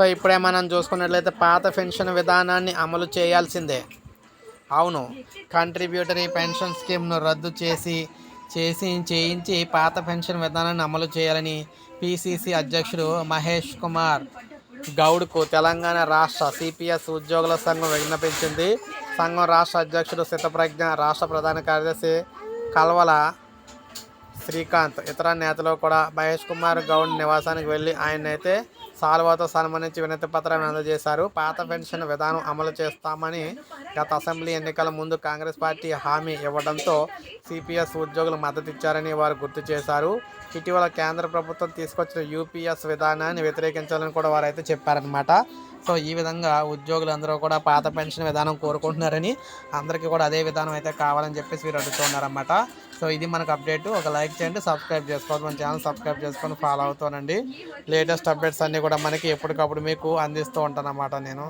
So ఇప్పుడే మనం చూసుకున్నట్లయితే పాత పెన్షన్ విధానాన్ని అమలు చేయాల్సిందే. అవును కంట్రిబ్యూటరీ పెన్షన్ స్కీమ్ను రద్దు చేసి చేసి చేయించి పాత పెన్షన్ విధానాన్ని అమలు చేయాలని పిసిసి అధ్యక్షుడు మహేష్ కుమార్ గౌడ్కు తెలంగాణ రాష్ట్ర సిపిఎస్ ఉద్యోగుల సంఘం విజ్ఞపించింది సంఘం రాష్ట్ర అధ్యక్షుడు సితప్రజ్ఞ రాష్ట్ర ప్రధాన కార్యదర్శి కల్వల శ్రీకాంత్. ఇతర నేతలు కూడా మహేష్ కుమార్ గౌడ్ నివాసానికి వెళ్ళి ఆయన అయితే సాల్వాతో సన్మానించి వినతి పత్రాన్ని అందజేశారు. పాత పెన్షన్ విధానం అమలు చేస్తామని గత అసెంబ్లీ ఎన్నికల ముందు కాంగ్రెస్ పార్టీ హామీ ఇవ్వడంతో సిపిఎస్ ఉద్యోగులు మద్దతు ఇచ్చారని వారు గుర్తు చేశారు. ఇటీవల కేంద్ర ప్రభుత్వం తీసుకొచ్చిన యూపీఎస్ విధానాన్ని వ్యతిరేకించాలని కూడా వారైతే చెప్పారనమాట సో ఈ విధంగా ఉద్యోగులందరూ కూడా పాత పెన్షన్ విధానం కోరుకుంటున్నారని అందరికీ కూడా అదే విధానం అయితే కావాలని చెప్పేసి వీరు అడుగుతున్నారన్నమాట సో ఇది మనకు అప్డేట్. ఒక లైక్ చేయండి సబ్స్క్రైబ్ చేసుకోవాలి మన ఛానల్ సబ్స్క్రైబ్ చేసుకొని ఫాలో అవుతానండి లేటెస్ట్ అప్డేట్స్ అన్నీ కూడా మనకి ఎప్పటికప్పుడు మీకు అందిస్తూ ఉంటాను అన్నమాట నేను.